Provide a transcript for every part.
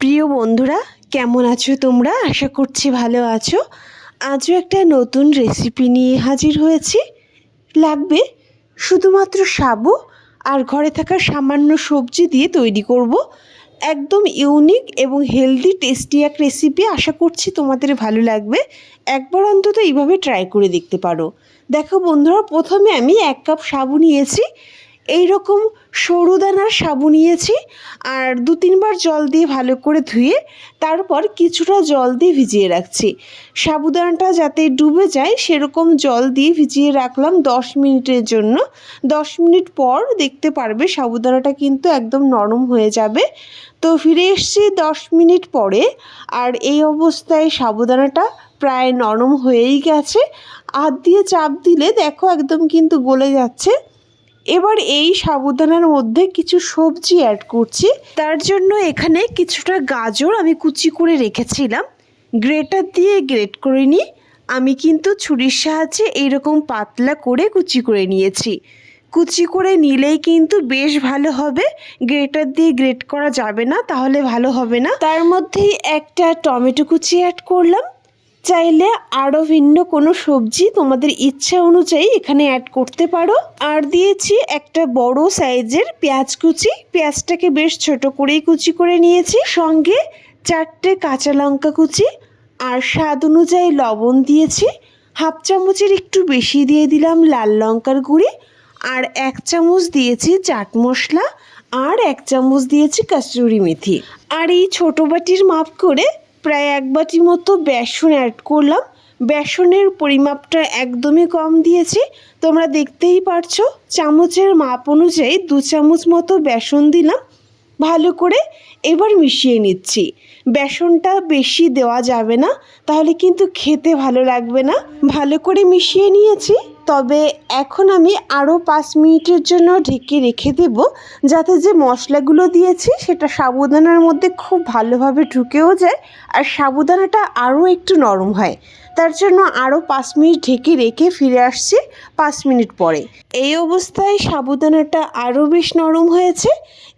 প্রিয় বন্ধুরা, কেমন আছো তোমরা? আশা করছি ভালো আছো। আজও একটা নতুন রেসিপি নিয়ে হাজির হয়েছি। লাগবে শুধুমাত্র সাবু আর ঘরে থাকা সামান্য সবজি দিয়ে তৈরি করব। একদম ইউনিক এবং হেলদি টেস্টি এক রেসিপি আশা করছি তোমাদের ভালো লাগবে। একবার অন্তত এইভাবে ট্রাই করে দেখতে পারো। দেখো বন্ধুরা, প্রথমে আমি এক কাপ সাবু নিয়েছি। এই রকম সরু দানার সাবু নিয়েছি আর দু তিনবার জল দিয়ে ভালো করে ধুয়ে তারপর কিছুটা জল দিয়ে ভিজিয়ে রাখছি। সাবুদানাটা যাতে ডুবে যায় সেরকম জল দিয়ে ভিজিয়ে রাখলাম দশ মিনিটের জন্য। দশ মিনিট পর দেখতে পারবে সাবুদানাটা কিন্তু একদম নরম হয়ে যাবে। তো ফিরে এসছি দশ মিনিট পরে আর এই অবস্থায় সাবুদানাটা প্রায় নরম হয়েই গেছে। হাত দিয়ে চাপ দিলে দেখো একদম কিন্তু গলে যাচ্ছে। এবার এই সাবুদানার মধ্যে কিছু সবজি অ্যাড করছি। তার জন্য এখানে কিছুটা গাজর আমি কুচি করে রেখেছিলাম। গ্রেটার দিয়ে গ্রেট করে নিই। আমি কিন্তু ছুরির সাহায্যে এইরকম পাতলা করে কুচি করে নিয়েছি। কুচি করে নিলেই কিন্তু বেশ ভালো হবে। গ্রেটার দিয়ে গ্রেট করা যাবে না, তাহলে ভালো হবে না। তার মধ্যেই একটা টমেটো কুচি অ্যাড করলাম। চাইলে আরও ভিন্ন কোনো সবজি তোমাদের ইচ্ছা অনুযায়ী এখানে অ্যাড করতে পারো। আর দিয়েছি একটা বড় সাইজের পেঁয়াজ কুচি। পেঁয়াজটাকে বেশ ছোট করেই কুচি করে নিয়েছি। সঙ্গে চারটে কাঁচা লঙ্কা কুচি আর স্বাদ অনুযায়ী লবণ দিয়েছি। হাফ চামচের একটু বেশি দিয়ে দিলাম লাল লঙ্কার গুঁড়ি। আর এক চামচ দিয়েছি চাট মশলা। আর এক চামচ দিয়েছি কাস্তুরি মেথি। আর এই ছোটো বাটির মাপ করে প্রায় এক বাটি মতো বেসন অ্যাড করলাম। বেসনের পরিমাপটা একদমই কম দিয়েছি। তোমরা দেখতেই পারছ, চামচের মাপ অনুযায়ী দু চামচ মতো বেসন দিলাম। ভালো করে এবার মিশিয়ে নিচ্ছি। বেসনটা বেশি দেওয়া যাবে না, তাহলে কিন্তু খেতে ভালো লাগবে না। ভালো করে মিশিয়ে নিয়েছি। তবে এখন আমি আরও পাঁচ মিনিটের জন্য ঢেকে রেখে দেব, যাতে যে মশলাগুলো দিয়েছি সেটা সাবুদানার মধ্যে খুব ভালোভাবে ঢুকেও যায় আর সাবুদানাটা আরও একটু নরম হয়। তার জন্য আরও পাঁচ মিনিট ঢেকে রেখে ফিরে আসছি পাঁচ মিনিট পরে। এই অবস্থায় সাবুদানাটা আরও বেশ নরম হয়েছে।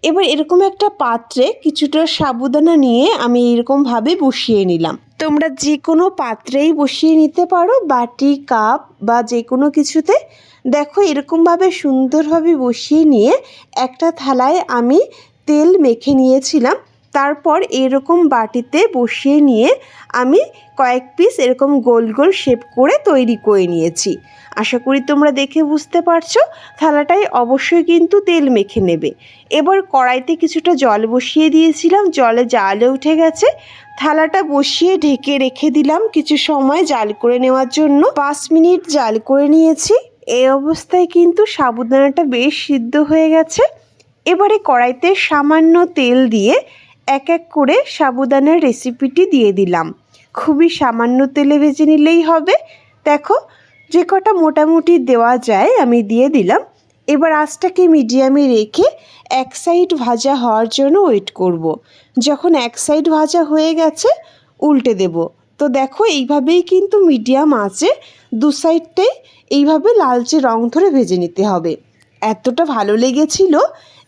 এবার এরকম একটা পাত্রে কিছুটা সাবুদানা নিয়ে আমি এরকমভাবে বসিয়ে নিলাম। তোমরা যে কোনো পাত্রেই বসিয়ে নিতে পারো, বাটি, কাপ বা যে কোনো কিছুতে। দেখো, এরকমভাবে সুন্দরভাবে বসিয়ে নিয়ে একটা থালায় আমি তেল মেখে নিয়েছিলাম। তারপর এরকম বাটিতে বসিয়ে নিয়ে আমি কয়েক পিস এরকম গোল গোল শেপ করে তৈরি করে নিয়েছি। আশা করি তোমরা দেখে বুঝতে পারছ থালাটায় অবশ্যই কিন্তু তেল মেখে নেবে। এবার কড়াইতে কিছুটা জল বসিয়ে দিয়েছিলাম, জলে জালে উঠে গেছে। থালাটা বসিয়ে ঢেকে রেখে দিলাম কিছু সময় জাল করে নেওয়ার জন্য। পাঁচ মিনিট জাল করে নিয়েছি। এই অবস্থায় কিন্তু সাবুদানাটা বেশ সিদ্ধ হয়ে গেছে। এবারে কড়াইতে সামান্য তেল দিয়ে এক এক করে সাবুদানার রেসিপিটি দিয়ে দিলাম। খুবই সামান্য তেলে ভেজে নিলেই হবে। দেখো, যে কটা মোটামুটি দেওয়া যায় আমি দিয়ে দিলাম। এবার আঁচটাকে মিডিয়ামে রেখে এক সাইড ভাজা হওয়ার জন্য ওয়েট করব। যখন এক সাইড ভাজা হয়ে গেছে, উল্টে দেব। তো দেখো, এইভাবেই কিন্তু মিডিয়াম আঁচে দু সাইডটাই এইভাবে লালচে রং ধরে ভেজে নিতে হবে। এতটা ভালো লেগেছিল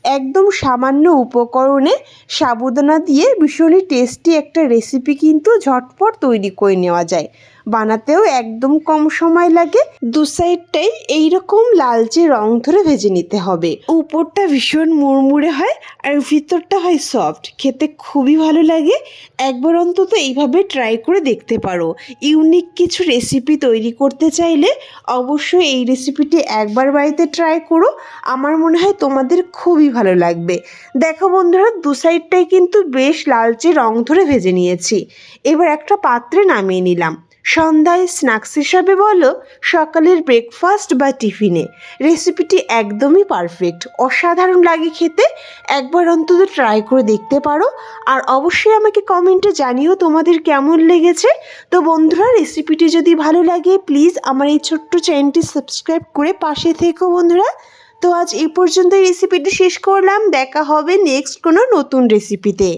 একদম সামান্য উপকরণে সাবুদানা দিয়ে ভীষণই টেস্টি একটা রেসিপি কিন্তু ঝটপট তৈরি করে নেওয়া যায়। বানাতেও একদম কম সময় লাগে। দু সাইডটাই এইরকম লালচে রং ধরে ভেজে নিতে হবে। উপরটা ভীষণ মুড়মুড়ে হয় আর ভিতরটা হয় সফট। খেতে খুবই ভালো লাগে। একবার অন্তত এইভাবে ট্রাই করে দেখতে পারো। ইউনিক কিছু রেসিপি তৈরি করতে চাইলে অবশ্যই এই রেসিপিটি একবার বাড়িতে ট্রাই করো। আমার মনে হয় তোমাদের খুবই ভালো লাগবে। দেখো বন্ধুরা, দু সাইডটাই কিন্তু বেশ লালচে রং ধরে ভেজে নিয়েছি। এবার একটা পাত্রে নামিয়ে নিলাম। সন্ধ্যায় স্ন্যাক্স হিসাবে বলো, সকালের ব্রেকফাস্ট বা টিফিনে রেসিপিটি একদমই পারফেক্ট অসাধারণ লাগে খেতে। একবার অন্তত ট্রাই করে দেখতে পারো। আর অবশ্যই আমাকে কমেন্টে জানিও তোমাদের কেমন লেগেছে। তো বন্ধুরা রেসিপিটি যদি ভালো লাগে প্লিজ আমার এই ছোট্ট চ্যানেলটি সাবস্ক্রাইব করে পাশে থেকো বন্ধুরা। তো আজ এই পর্যন্ত রেসিপিটি শেষ করলাম। দেখা হবে নেক্সট কোনো নতুন রেসিপিতে